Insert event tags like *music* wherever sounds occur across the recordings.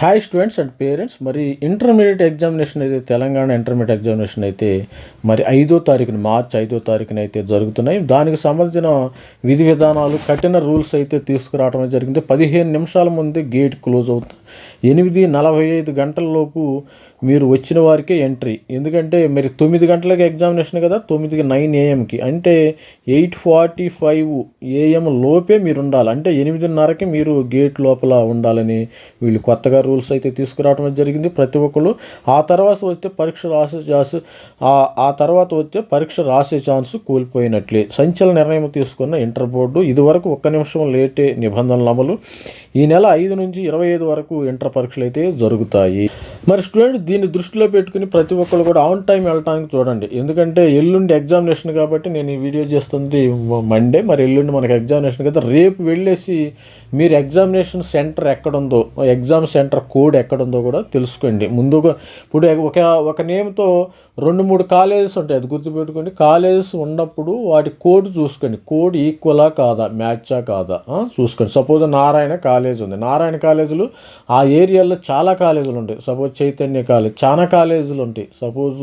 Hi students and parents మరి intermediate examination అయితే Telangana intermediate examination అయితే మరి ఐదో తారీఖున మార్చి ఐదో తారీఖున అయితే జరుగుతున్నాయి. దానికి సంబంధించిన విధి విధానాలు కఠిన రూల్స్ అయితే తీసుకురావడం జరిగింది. పదిహేను నిమిషాల ముందే గేట్ క్లోజ్ అవుతుంది. ఎనిమిది నలభై ఐదు గంటలలోపు మీరు వచ్చిన వారికే ఎంట్రీ. ఎందుకంటే మరి తొమ్మిది గంటలకి ఎగ్జామినేషన్ కదా? తొమ్మిదికి నైన్ ఏఎంకి అంటే ఎయిట్ ఫార్టీ ఫైవ్ ఏఎం లోపే మీరు ఉండాలి. అంటే ఎనిమిదిన్నరకి మీరు గేట్ లోపల ఉండాలని వీళ్ళు కొత్తగా రూల్స్ అయితే తీసుకురావడం జరిగింది ప్రతి ఒక్కరు ఆ తర్వాత వస్తే పరీక్ష రాసే ఛాన్స్ ఆ- ఆ తర్వాత వస్తే పరీక్ష రాసే ఛాన్స్ కోల్పోయినట్లే. సంచలన నిర్ణయం తీసుకున్న ఇంటర్ బోర్డు ఇదివరకు ఒక్క నిమిషం లేటే నిబంధనల అమలు. ఈ నెల ఐదు నుంచి ఇరవై ఐదు వరకు ఇంటర్ పరీక్షలు అయితే జరుగుతాయి. మరి స్టూడెంట్ దీన్ని దృష్టిలో పెట్టుకుని ప్రతి ఒక్కరు కూడా ఆన్ టైం వెళ్ళడానికి చూడండి. ఎందుకంటే ఎల్లుండి ఎగ్జామినేషన్ కాబట్టి నేను ఈ వీడియో చేస్తుంది మండే మరి ఎల్లుండి మనకి ఎగ్జామినేషన్ కదా. రేపు వెళ్ళేసి మీరు ఎగ్జామినేషన్ సెంటర్ ఎక్కడుందో ఎగ్జామ్ సెంటర్ కోడ్ ఎక్కడుందో కూడా తెలుసుకోండి. ముందుగా ఇప్పుడు ఒక ఒక నేమ్తో రెండు మూడు కాలేజెస్ ఉంటాయి. అది గుర్తుపెట్టుకోండి. కాలేజెస్ ఉన్నప్పుడు వాటి కోడ్ చూసుకోండి. కోడ్ ఈక్వలా కాదా? మ్యాచా కాదా? చూసుకోండి. సపోజ్ నారాయణ కాలేజ్ ఉంది. నారాయణ కాలేజీలు ఆ ఏరియాలో చాలా కాలేజీలు ఉంటాయి సపోజ్ చైతన్య కాలేజ్ చాలా కాలేజీలు ఉంటాయి సపోజ్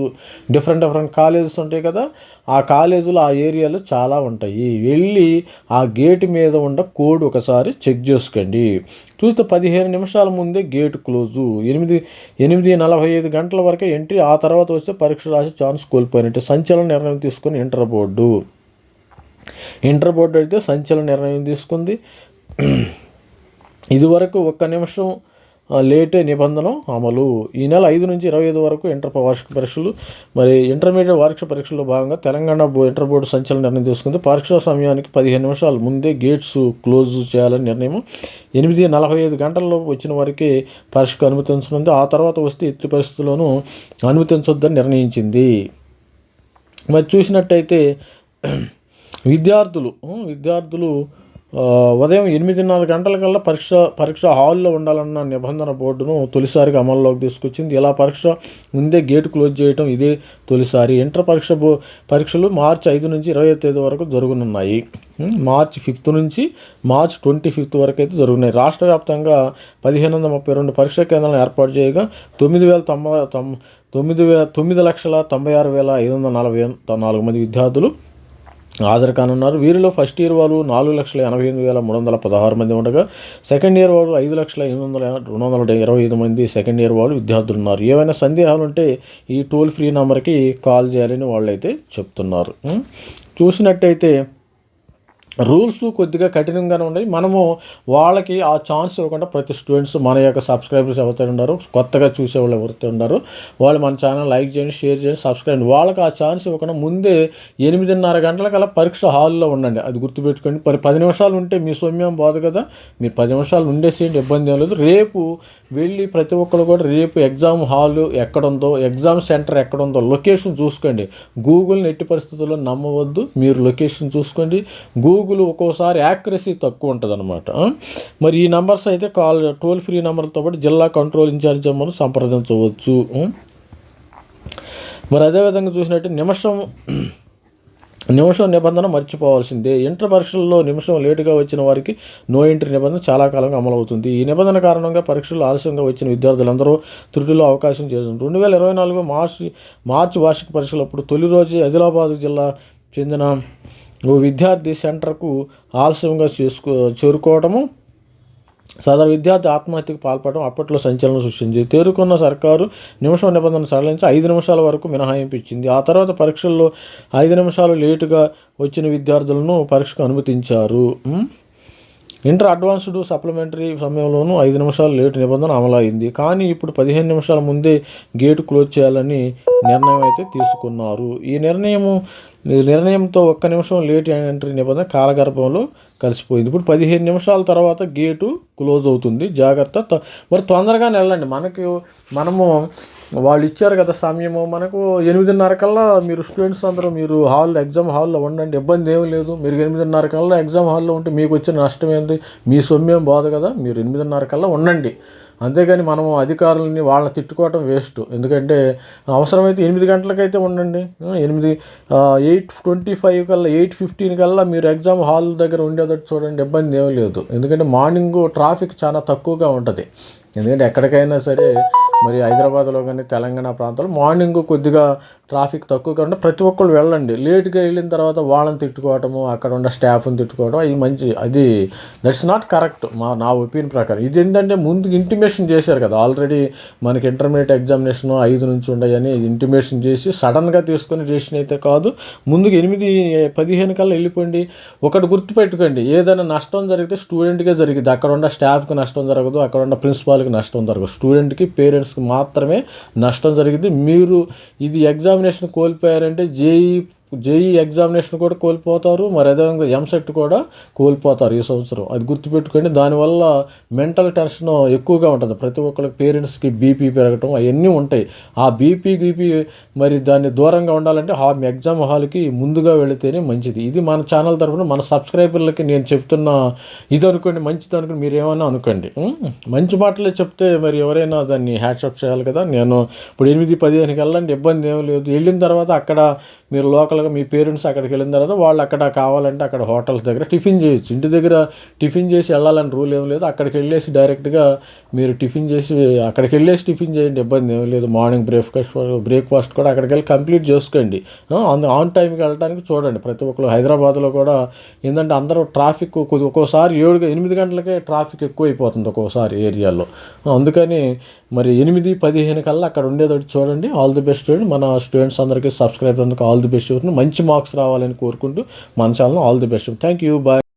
డిఫరెంట్ డిఫరెంట్ కాలేజెస్ ఉంటాయి కదా ఆ కాలేజీలు ఆ ఏరియాలో చాలా ఉంటాయి. వెళ్ళి ఆ గేట్ మీద ఉన్న కోడ్ ఒకసారి చెక్ చేసుకోండి. చూస్తే పదిహేను నిమిషాల ముందే గేట్ క్లోజు. ఎనిమిది ఎనిమిది నలభై ఐదు గంటల వరకే ఎంట్రీ ఆ తర్వాత వస్తే పరీక్ష రాసే ఛాన్స్ కోల్పోయినట్టు సంచలన నిర్ణయం తీసుకుని ఇంటర్ బోర్డు. ఇంటర్ బోర్డు అయితే సంచలన నిర్ణయం తీసుకుంది. *clears throat* ఇదివరకు ఒక్క నిమిషం లేటే నిబంధన అమలు. ఈ నెల ఐదు నుంచి ఇరవై ఐదు వరకు ఇంటర్ వార్షిక పరీక్షలు మరి ఇంటర్మీడియట్ వార్షిక పరీక్షల్లో భాగంగా తెలంగాణ బో ఇంటర్ బోర్డు సంచలన నిర్ణయం తీసుకుంది. పరీక్షా సమయానికి పదిహేను నిమిషాల ముందే గేట్స్ క్లోజ్ చేయాలని నిర్ణయం ఎనిమిది నలభై ఐదు గంటల్లో వచ్చిన వారికి పరీక్షకు అనుమతించనుంది ఆ తర్వాత వస్తే ఎట్టి పరిస్థితుల్లోనూ అనుమతించొద్దని నిర్ణయించింది. మరి చూసినట్టయితే విద్యార్థులు విద్యార్థులు ఉదయం ఎనిమిదిన్నర గంటలకల్లా పరీక్ష పరీక్ష హాల్లో ఉండాలన్న నిబంధన బోర్డును తొలిసారిగా అమల్లోకి తీసుకొచ్చింది. ఇలా పరీక్ష ముందే గేట్ క్లోజ్ చేయడం ఇదే తొలిసారి. ఇంటర్ పరీక్ష బో పరీక్షలు మార్చి ఐదు నుంచి ఇరవై తేదీ వరకు జరుగునున్నాయి. మార్చ్ మార్చి ఫిఫ్త్ నుంచి మార్చ్ ట్వంటీ ఫిఫ్త్ వరకు అయితే జరుగుతున్నాయి రాష్ట్ర వ్యాప్తంగా పదిహేను వందల ముప్పై రెండు పరీక్షా కేంద్రాలను ఏర్పాటు చేయగా తొమ్మిది వేల తొంభై తొమ్మిది వే తొమ్మిది లక్షల తొంభై ఆరు వేల ఐదు వందల నలభై నాలుగు మంది విద్యార్థులు హాజరు కానున్నారు వీరిలో ఫస్ట్ ఇయర్ వాళ్ళు నాలుగు లక్షల ఎనభై ఎనిమిది వేల మూడు వందల పదహారు మంది ఉండగా సెకండ్ ఇయర్ వాళ్ళు ఐదు లక్షల ఎనిమిది వందల రెండు వందల ఇరవై ఐదు మంది సెకండ్ ఇయర్ వాళ్ళు విద్యార్థులు ఉన్నారు ఏవైనా సందేహాలు ఉంటే ఈ టోల్ ఫ్రీ నెంబర్కి కాల్ చేయాలని వాళ్ళైతే చెప్తున్నారు. చూసినట్టయితే రూల్స్ కొద్దిగా కఠినంగానే ఉన్నాయి. మనము వాళ్ళకి ఆ ఛాన్స్ ఇవ్వకుండా ప్రతి స్టూడెంట్స్ మన యొక్క సబ్స్క్రైబర్స్ ఎవరైతే ఉన్నారు కొత్తగా చూసే వాళ్ళు ఎవరైతే ఉన్నారు వాళ్ళు మన ఛానల్ లైక్ చేయండి షేర్ చేయండి సబ్స్క్రైబ్ వాళ్ళకి ఆ ఛాన్స్ ఇవ్వకుండా ముందే ఎనిమిదిన్నర గంటలకల్లా పరీక్ష హాల్లో ఉండండి. అది గుర్తుపెట్టుకోండి. మరి పది నిమిషాలు ఉంటే మీ సౌమ్యం బాదు కదా. మీరు పది నిమిషాలు ఉండేసేయండి ఇబ్బంది ఏం లేదు. రేపు వెళ్ళి ప్రతి ఒక్కరు కూడా రేపు ఎగ్జామ్ హాల్ ఎక్కడుందో ఎగ్జామ్ సెంటర్ ఎక్కడుందో లొకేషన్ చూసుకోండి. గూగుల్ని ఎట్టి పరిస్థితుల్లో నమ్మవద్దు. మీరు లొకేషన్ చూసుకోండి. గూగుల్ ఒక్కోసారి యాక్యురసీ తక్కువ ఉంటుంది అనమాట మరి ఈ నెంబర్స్ అయితే కాల్ టోల్ ఫ్రీ నెంబర్తో పాటు జిల్లా కంట్రోల్ ఇన్ఛార్జ్ మనం సంప్రదించవచ్చు. మరి అదేవిధంగా చూసినట్టు నిమిషం నిమిషం నిబంధన మర్చిపోవాల్సిందే. ఇంటర్ పరీక్షల్లో నిమిషం లేటుగా వచ్చిన వారికి నో ఎంట్రీ నిబంధన చాలా కాలంగా అమలవుతుంది. ఈ నిబంధన కారణంగా పరీక్షలు ఆలస్యంగా వచ్చిన విద్యార్థులందరూ త్రుటిలో అవకాశం చేసింది రెండు వేల ఇరవై నాలుగు మార్చి మార్చి వార్షిక పరీక్షలప్పుడు తొలి రోజు ఆదిలాబాద్ జిల్లా చెందిన ఓ విద్యార్థి సెంటర్కు ఆలస్యంగా చేసుకో చేరుకోవడము సదరు విద్యార్థి ఆత్మహత్యకు పాల్పడడం అప్పట్లో సంచలనం సృష్టించింది. తేరుకున్న సర్కారు నిమిషం నిబంధన సడలించి ఐదు నిమిషాల వరకు మినహాయింపు ఇచ్చింది. ఆ తర్వాత పరీక్షల్లో ఐదు నిమిషాలు లేటుగా వచ్చిన విద్యార్థులను పరీక్షకు అనుమతించారు. ఇంటర్ అడ్వాన్స్డ్ సప్లిమెంటరీ సమయంలోనూ ఐదు నిమిషాలు లేటు నిబంధన అమలైంది. కానీ ఇప్పుడు పదిహేను నిమిషాల ముందే గేటు క్లోజ్ చేయాలని నిర్ణయం అయితే తీసుకున్నారు. ఈ నిర్ణయము మీ నిర్ణయంతో ఒక్క నిమిషం లేట్ ఎంట్రీ నిబంధన కాలగర్భంలో కలిసిపోయింది. ఇప్పుడు పదిహేను నిమిషాల తర్వాత గేటు క్లోజ్ అవుతుంది. జాగ్రత్త. మరి తొందరగానే వెళ్ళండి. మనకి మనము వాళ్ళు ఇచ్చారు కదా సమయము. మనకు ఎనిమిదిన్నర కల్లా మీరు స్టూడెంట్స్ అందరూ మీరు హాల్లో ఎగ్జామ్ హాల్లో ఉండండి. ఇబ్బంది ఏమీ లేదు. మీరు ఎనిమిదిన్నర కల్లా ఎగ్జామ్ హాల్లో ఉంటే మీకు వచ్చిన నష్టం ఏంటి మీ సొమ్మేం బాధ కదా? మీరు ఎనిమిదిన్నర కల్లా ఉండండి. అంతేగాని మనం అధికారులని వాళ్ళని తిట్టుకోవటం వేస్ట్. ఎందుకంటే అవసరమైతే ఎనిమిది గంటలకైతే ఉండండి. ఎనిమిది ఎయిట్ ట్వంటీ ఫైవ్ కల్లా ఎయిట్ ఫిఫ్టీన్ కల్లా మీరు ఎగ్జామ్ హాల్ దగ్గర ఉండేటట్టు చూడండి ఇబ్బంది ఏమీ లేదు. ఎందుకంటే మార్నింగ్ ట్రాఫిక్ చాలా తక్కువగా ఉంటుంది. ఎందుకంటే ఎక్కడికైనా సరే మరి హైదరాబాద్లో కానీ తెలంగాణ ప్రాంతాల్లో మార్నింగ్ కొద్దిగా ట్రాఫిక్ తక్కువగా ఉంటే ప్రతి ఒక్కళ్ళు వెళ్ళండి. లేట్గా వెళ్ళిన తర్వాత వాళ్ళని తిట్టుకోవటము అక్కడ ఉన్న స్టాఫ్ని తిట్టుకోవడం ఇది మంచి అది దట్స్ నాట్ కరెక్ట్ మా నా ఒపీనియన్ ప్రకారం. ఇది ఏంటంటే ముందు ఇంటిమేషన్ చేశారు కదా. ఆల్రెడీ మనకి ఇంటర్మీడియట్ ఎగ్జామినేషన్ ఐదు నుంచి ఉండయని ఇంటిమేషన్ చేసి సడన్గా తీసుకొని డెసిషన్ అయితే కాదు. ముందుకు ఎనిమిది పదిహేను కల్లా వెళ్ళిపోండి. ఒకటి గుర్తుపెట్టుకోండి. ఏదైనా నష్టం జరిగితే స్టూడెంట్కే జరిగింది అక్కడ ఉన్న స్టాఫ్కి నష్టం జరగదు అక్కడ ఉన్న ప్రిన్సిపాల్కి నష్టం జరగదు. స్టూడెంట్కి స్టూడెంట్స్కి మాత్రమే నష్టం జరిగింది. మీరు ఇది ఎగ్జామినేషన్ కోల్పోయారంటే జేఈ జేఈ ఎగ్జామినేషన్ కూడా కోల్పోతారు మరి అదేవిధంగా ఎంసెట్ కూడా కోల్పోతారు ఈ సంవత్సరం. అది గుర్తుపెట్టుకోండి దానివల్ల మెంటల్ టెన్షన్ ఎక్కువగా ఉంటుంది. ప్రతి ఒక్కరి పేరెంట్స్కి బీపీ పెరగటం అవన్నీ ఉంటాయి. ఆ బీపీ గీపీ మరి దాన్ని దూరంగా ఉండాలంటే హా ఎగ్జామ్ హాల్కి ముందుగా వెళితేనే మంచిది. ఇది మన ఛానల్ తరఫున మన సబ్స్క్రైబర్లకి నేను చెప్తున్న ఇది అనుకోండి మంచిది అనుకుని మీరు ఏమైనా అనుకోండి. మంచి మాటలే చెప్తే మరి ఎవరైనా దాన్ని హ్యాట్సప్ చేయాలి కదా. నేను ఇప్పుడు ఎనిమిది పదిహేనుకి వెళ్ళండి ఇబ్బంది ఏం లేదు. వెళ్ళిన తర్వాత అక్కడ మీరు లోకల్గా మీ పేరెంట్స్ అక్కడికి వెళ్ళిన తర్వాత వాళ్ళు అక్కడ కావాలంటే అక్కడ హోటల్స్ దగ్గర టిఫిన్ చేయొచ్చు. ఇంటి దగ్గర టిఫిన్ చేసి వెళ్ళాలని రూల్ ఏం లేదు. అక్కడికి వెళ్ళేసి డైరెక్ట్గా మీరు టిఫిన్ చేసి అక్కడికి వెళ్ళేసి టిఫిన్ చేయండి. ఇబ్బంది ఏం లేదు. మార్నింగ్ బ్రేక్ఫాస్ట్ బ్రేక్ఫాస్ట్ కూడా అక్కడికి వెళ్ళి కంప్లీట్ చేసుకోండి. ఆన్ ఆన్ టైంకి వెళ్ళడానికి చూడండి. ప్రతి ఒక్కరు హైదరాబాద్లో కూడా ఏంటంటే అందరూ ట్రాఫిక్ కొద్ది ఒక్కోసారి ఏడు ఎనిమిది గంటలకే ట్రాఫిక్ ఎక్కువ అయిపోతుంది ఒక్కోసారి ఏరియాలో. అందుకని మరి ఎనిమిది పదిహేను కల్లా అక్కడ ఉండేది చూడండి. ఆల్ ది బెస్ట్ స్టూడెంట్ మన స్టూడెంట్స్ అందరికీ సబ్స్క్రైబ్ అందుకు ఆల్ ది బెస్ట్ మంచి మార్క్స్ రావాలని కోరుకుంటూ మన channel all the best thank you bye